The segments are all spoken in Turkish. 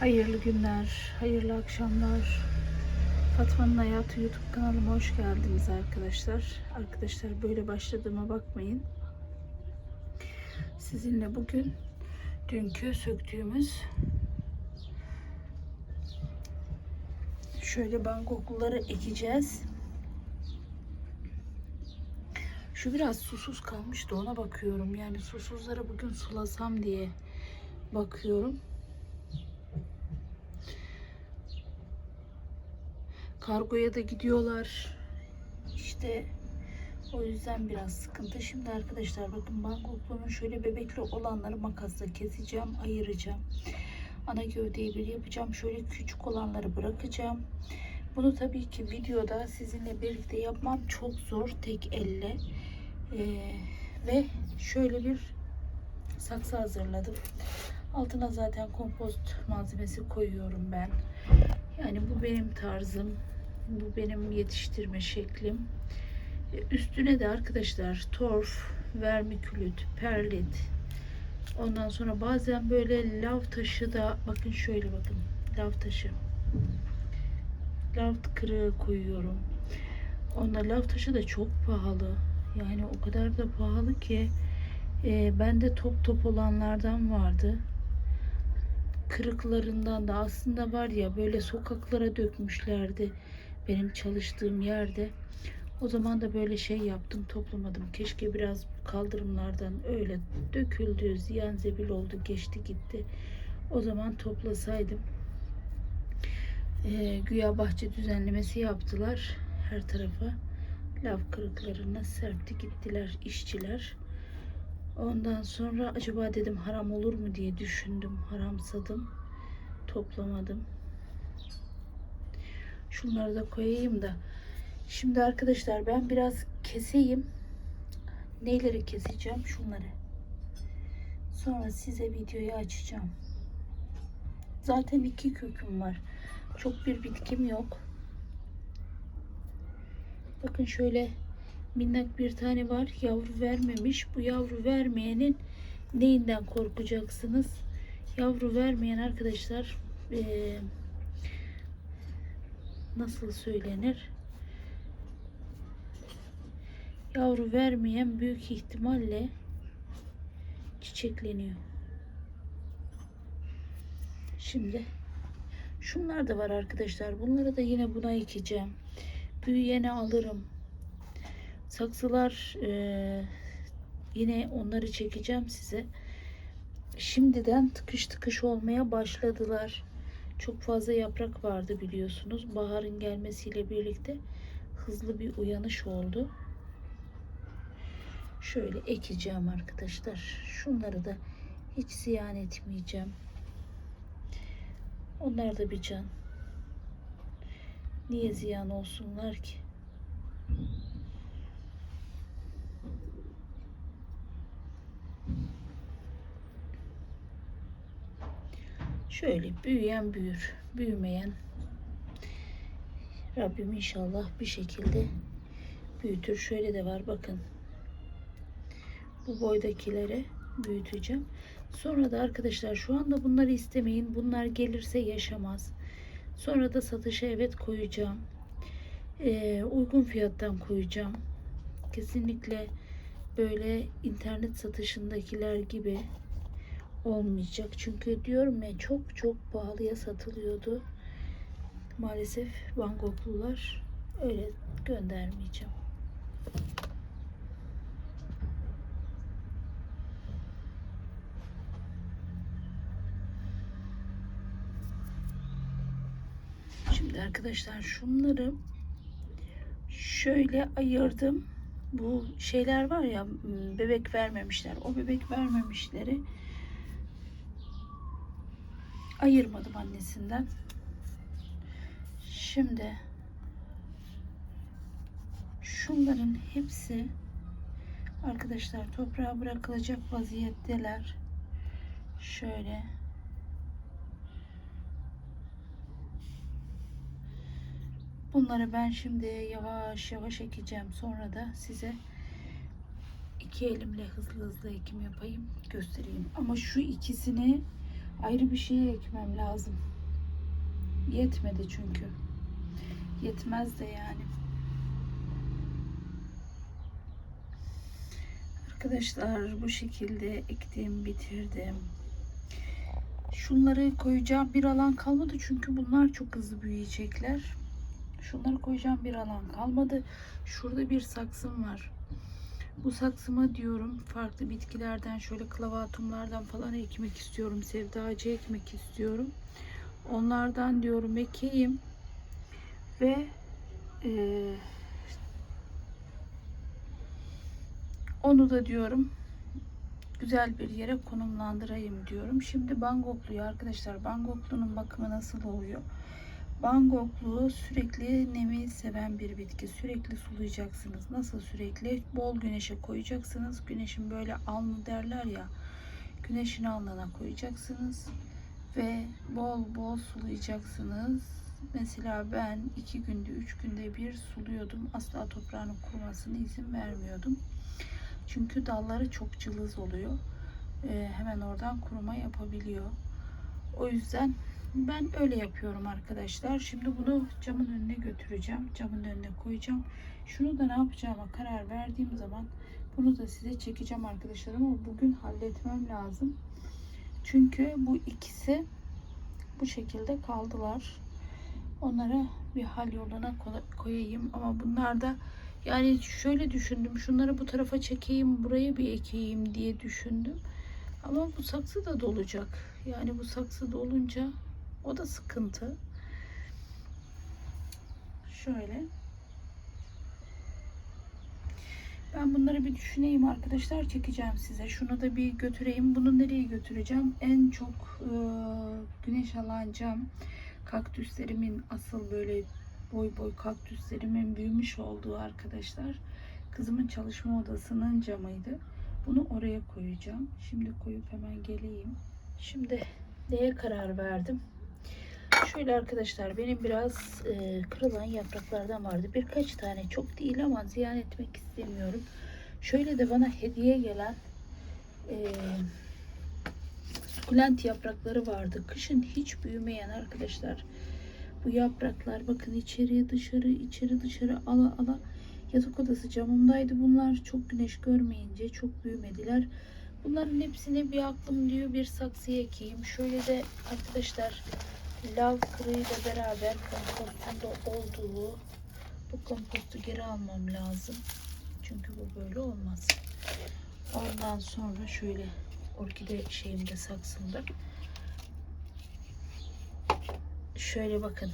Hayırlı günler, hayırlı akşamlar. Fatma'nın Hayatı YouTube kanalıma hoş geldiniz arkadaşlar. Arkadaşlar böyle başladığıma bakmayın. Sizinle bugün dünkü söktüğümüz şöyle bangokluları ekeceğiz. Şu biraz susuz kalmıştı ona bakıyorum. Yani susuzları bugün sulasam diye bakıyorum. Kargoya da gidiyorlar. İşte o yüzden biraz sıkıntı. Şimdi arkadaşlar bakın Bangkok'un şöyle bebekli olanları makasla keseceğim, ayıracağım. Ana gövdeyi bir yapacağım. Şöyle küçük olanları bırakacağım. Bunu tabii ki videoda sizinle birlikte yapmam çok zor tek elle. Ee, ve şöyle bir saksı hazırladım. Altına zaten kompost malzemesi koyuyorum ben. Yani bu benim tarzım. Bu benim yetiştirme şeklim. E, Üstüne de arkadaşlar torf, vermikülit, perlit. Ondan sonra bazen böyle lav taşı da bakın şöyle bakın. Lav taşı. Lav kırığı koyuyorum. Onda lav taşı da çok pahalı. Yani o kadar da pahalı ki e, bende top top olanlardan vardı kırıklarından da aslında var ya böyle sokaklara dökmüşlerdi benim çalıştığım yerde. O zaman da böyle şey yaptım toplamadım. Keşke biraz kaldırımlardan öyle döküldü, ziyan zebil oldu, geçti gitti. O zaman toplasaydım. Ee, güya bahçe düzenlemesi yaptılar her tarafa. Lav kırıklarına serpti gittiler işçiler. Ondan sonra acaba dedim haram olur mu diye düşündüm. Haramsadım. Toplamadım. Şunları da koyayım da. Şimdi arkadaşlar ben biraz keseyim. Neyleri keseceğim? Şunları. Sonra size videoyu açacağım. Zaten iki köküm var. Çok bir bitkim yok. Bakın şöyle minnak bir tane var. Yavru vermemiş. Bu yavru vermeyenin neyinden korkacaksınız? Yavru vermeyen arkadaşlar eee, nasıl söylenir? Yavru vermeyen büyük ihtimalle çiçekleniyor. Şimdi şunlar da var arkadaşlar. Bunları da yine buna ekeceğim. Büyüyeni alırım. Saksılar eee, yine onları çekeceğim size. Şimdiden tıkış tıkış olmaya başladılar. Çok fazla yaprak vardı biliyorsunuz. Baharın gelmesiyle birlikte hızlı bir uyanış oldu. Şöyle ekeceğim arkadaşlar. Şunları da hiç ziyan etmeyeceğim. Onlar da bir can. Niye ziyan olsunlar ki? Şöyle büyüyen büyür, büyümeyen Rabbim inşallah bir şekilde büyütür. Şöyle de var bakın. Bu boydakileri büyüteceğim. Sonra da arkadaşlar şu anda bunları istemeyin. Bunlar gelirse yaşamaz. Sonra da satışa evet koyacağım. Ee, uygun fiyattan koyacağım. Kesinlikle böyle internet satışındakiler gibi olmayacak. Çünkü diyorum ya çok çok pahalıya satılıyordu. Maalesef Bangkoklular öyle göndermeyeceğim. Şimdi arkadaşlar şunları şöyle ayırdım. Bu şeyler var ya bebek vermemişler. O bebek vermemişleri ayırmadım annesinden. Şimdi şunların hepsi arkadaşlar toprağa bırakılacak vaziyetteler. Şöyle Bunları ben şimdi yavaş yavaş ekeceğim. Sonra da size iki elimle hızlı hızlı ekim yapayım göstereyim. Ama şu ikisini Ayrı bir şeye ekmem lazım. Yetmedi çünkü. Yetmez de yani. Arkadaşlar bu şekilde ektim bitirdim. Şunları koyacağım bir alan kalmadı çünkü bunlar çok hızlı büyüyecekler. Şunları koyacağım bir alan kalmadı. Şurada bir saksım var. Bu saksıma diyorum farklı bitkilerden şöyle klavatumlardan falan ekmek istiyorum. Sevdacı ekmek istiyorum. Onlardan diyorum ekeyim. Ve eee onu da diyorum güzel bir yere konumlandırayım diyorum. Şimdi Bangoklu'yu arkadaşlar Bangoklu'nun bakımı nasıl oluyor? Bangoklu sürekli nemi seven bir bitki. Sürekli sulayacaksınız. Nasıl sürekli? Bol güneşe koyacaksınız. Güneşin böyle alnı derler ya. Güneşin alnına koyacaksınız. Ve bol bol sulayacaksınız. Mesela ben iki günde, üç günde bir suluyordum. Asla toprağının kurumasına izin vermiyordum. Çünkü dalları çok cılız oluyor. Ee, hemen oradan kuruma yapabiliyor. O yüzden ben öyle yapıyorum arkadaşlar. Şimdi bunu camın önüne götüreceğim. Camın önüne koyacağım. Şunu da ne yapacağıma karar verdiğim zaman bunu da size çekeceğim arkadaşlar ama bugün halletmem lazım. Çünkü bu ikisi bu şekilde kaldılar. Onlara bir hal yoluna koyayım ama bunlar da yani şöyle düşündüm. Şunları bu tarafa çekeyim, buraya bir ekeyim diye düşündüm. Ama bu saksı da dolacak. Yani bu saksı dolunca o da sıkıntı. Şöyle. Ben bunları bir düşüneyim arkadaşlar. Çekeceğim size. Şunu da bir götüreyim. Bunu nereye götüreceğim? En çok e, güneş alan cam kaktüslerimin asıl böyle boy boy kaktüslerimin büyümüş olduğu arkadaşlar. Kızımın çalışma odasının camıydı. Bunu oraya koyacağım. Şimdi koyup hemen geleyim. Şimdi neye karar verdim? Şöyle arkadaşlar benim biraz e, kırılan yapraklardan vardı. Birkaç tane çok değil ama ziyan etmek istemiyorum. Şöyle de bana hediye gelen e, sukulent yaprakları vardı. Kışın hiç büyümeyen arkadaşlar. Bu yapraklar bakın içeriye dışarı içeri dışarı ala ala yatak odası camımdaydı. Bunlar çok güneş görmeyince çok büyümediler. Bunların hepsini bir aklım diyor bir saksıya ekeyim. Şöyle de arkadaşlar lav kırığıyla beraber kompostunda olduğu bu kompostu geri almam lazım. Çünkü bu böyle olmaz. Ondan sonra şöyle orkide şeyimde saksımda şöyle bakın.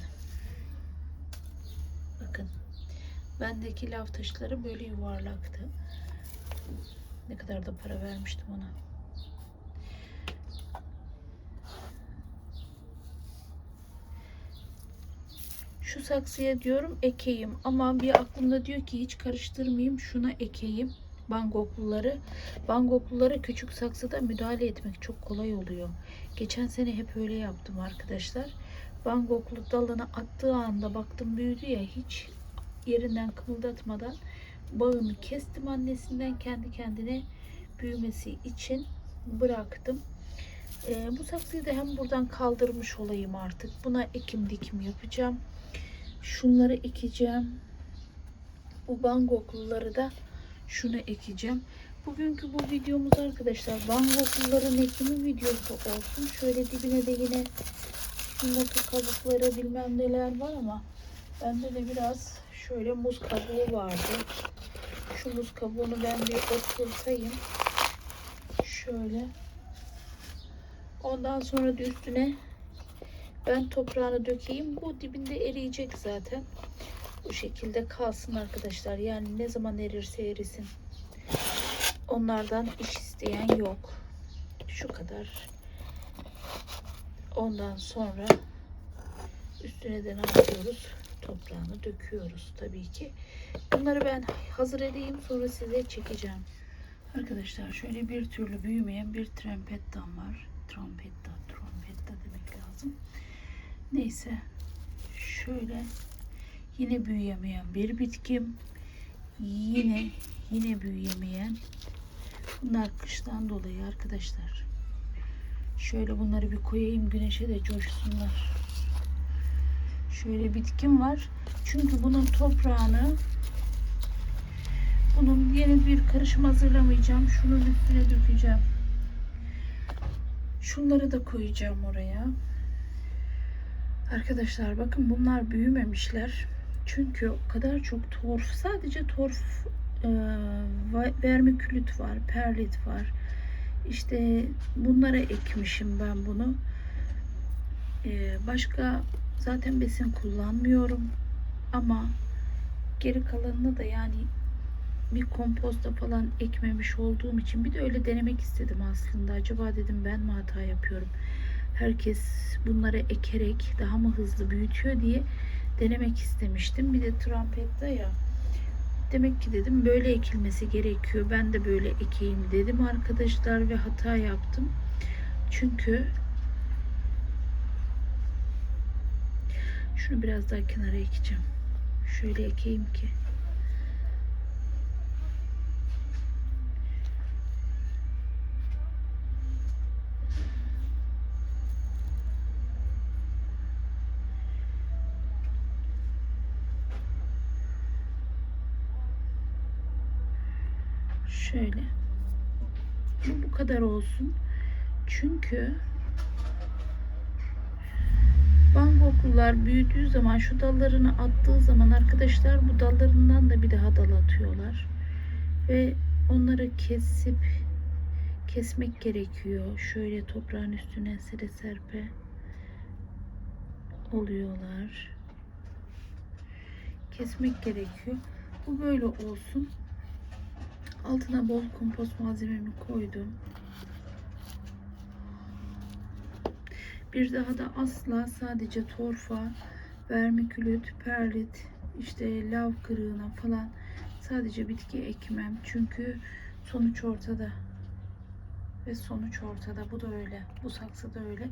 Bakın. Bendeki lav taşları böyle yuvarlaktı. Ne kadar da para vermiştim ona. Şu saksıya diyorum ekeyim ama bir aklımda diyor ki hiç karıştırmayayım şuna ekeyim. Bangokluları. Bangoklulara küçük saksıda müdahale etmek çok kolay oluyor. Geçen sene hep öyle yaptım arkadaşlar. Van Gogh'lu dalına attığı anda baktım büyüdü ya hiç yerinden kımıldatmadan bağını kestim annesinden kendi kendine büyümesi için bıraktım. Ee, bu saksıyı da hem buradan kaldırmış olayım artık. Buna ekim dikim yapacağım. Şunları ekeceğim. Bu bangokluları da şunu ekeceğim. Bugünkü bu videomuz arkadaşlar bangokluların ekimi videosu olsun. Şöyle dibine de yine yumurta kabukları bilmem neler var ama bende de biraz şöyle muz kabuğu vardı. Şu muz kabuğunu ben bir oturtayım. Şöyle. Ondan sonra üstüne ben toprağını dökeyim. Bu dibinde eriyecek zaten. Bu şekilde kalsın arkadaşlar. Yani ne zaman erirse erisin. Onlardan iş isteyen yok. Şu kadar Ondan sonra üstüne de ne yapıyoruz? Toprağını döküyoruz tabii ki. Bunları ben hazır edeyim sonra size çekeceğim. Arkadaşlar şöyle bir türlü büyümeyen bir trompettan var. Trompetta, trompetta demek lazım. Neyse şöyle yine büyüyemeyen bir bitkim. Yine yine büyüyemeyen. Bunlar kıştan dolayı arkadaşlar Şöyle bunları bir koyayım güneşe de coşsunlar. Şöyle bitkim var. Çünkü bunun toprağını bunun yeni bir karışım hazırlamayacağım. Şunun üstüne dökeceğim. Şunları da koyacağım oraya. Arkadaşlar bakın bunlar büyümemişler. Çünkü o kadar çok torf, sadece torf e, vermikülit var, perlit var. İşte bunlara ekmişim ben bunu. E, başka zaten besin kullanmıyorum. Ama geri kalanını da yani bir komposta falan ekmemiş olduğum için bir de öyle denemek istedim aslında. Acaba dedim ben mi hata yapıyorum? Herkes bunları ekerek daha mı hızlı büyütüyor diye denemek istemiştim. Bir de trompette ya. Demek ki dedim böyle ekilmesi gerekiyor. Ben de böyle ekeyim dedim arkadaşlar ve hata yaptım. Çünkü şunu biraz daha kenara ekeceğim. Şöyle ekeyim ki. Şöyle. Bu bu kadar olsun. Çünkü Bangoklular büyüdüğü zaman şu dallarını attığı zaman arkadaşlar bu dallarından da bir daha dal atıyorlar. Ve onları kesip kesmek gerekiyor. Şöyle toprağın üstüne sere serpe oluyorlar. Kesmek gerekiyor. Bu böyle olsun. Altına bol kompost malzememi koydum. Bir daha da asla sadece torfa, vermikülit, perlit, işte lav kırığına falan sadece bitki ekmem. Çünkü sonuç ortada. Ve sonuç ortada. Bu da öyle. Bu saksı da öyle.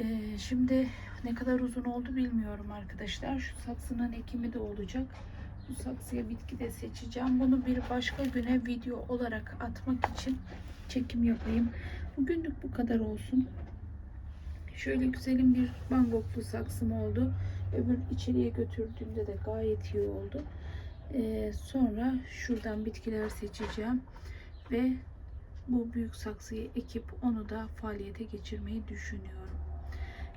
Ee, şimdi ne kadar uzun oldu bilmiyorum arkadaşlar. Şu saksının ekimi de olacak. Bu saksıya bitki de seçeceğim. Bunu bir başka güne video olarak atmak için çekim yapayım. Bugünlük bu kadar olsun. Şöyle güzelim bir bangoklu saksım oldu. Öbür içeriye götürdüğümde de gayet iyi oldu. Ee, sonra şuradan bitkiler seçeceğim. Ve bu büyük saksıyı ekip onu da faaliyete geçirmeyi düşünüyorum.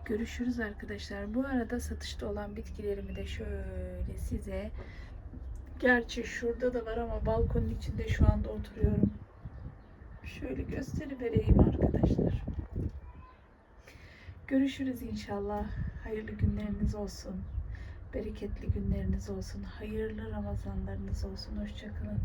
Görüşürüz arkadaşlar. Bu arada satışta olan bitkilerimi de şöyle size Gerçi şurada da var ama balkonun içinde şu anda oturuyorum. Şöyle gösterivereyim arkadaşlar. Görüşürüz inşallah. Hayırlı günleriniz olsun. Bereketli günleriniz olsun. Hayırlı Ramazanlarınız olsun. Hoşçakalın.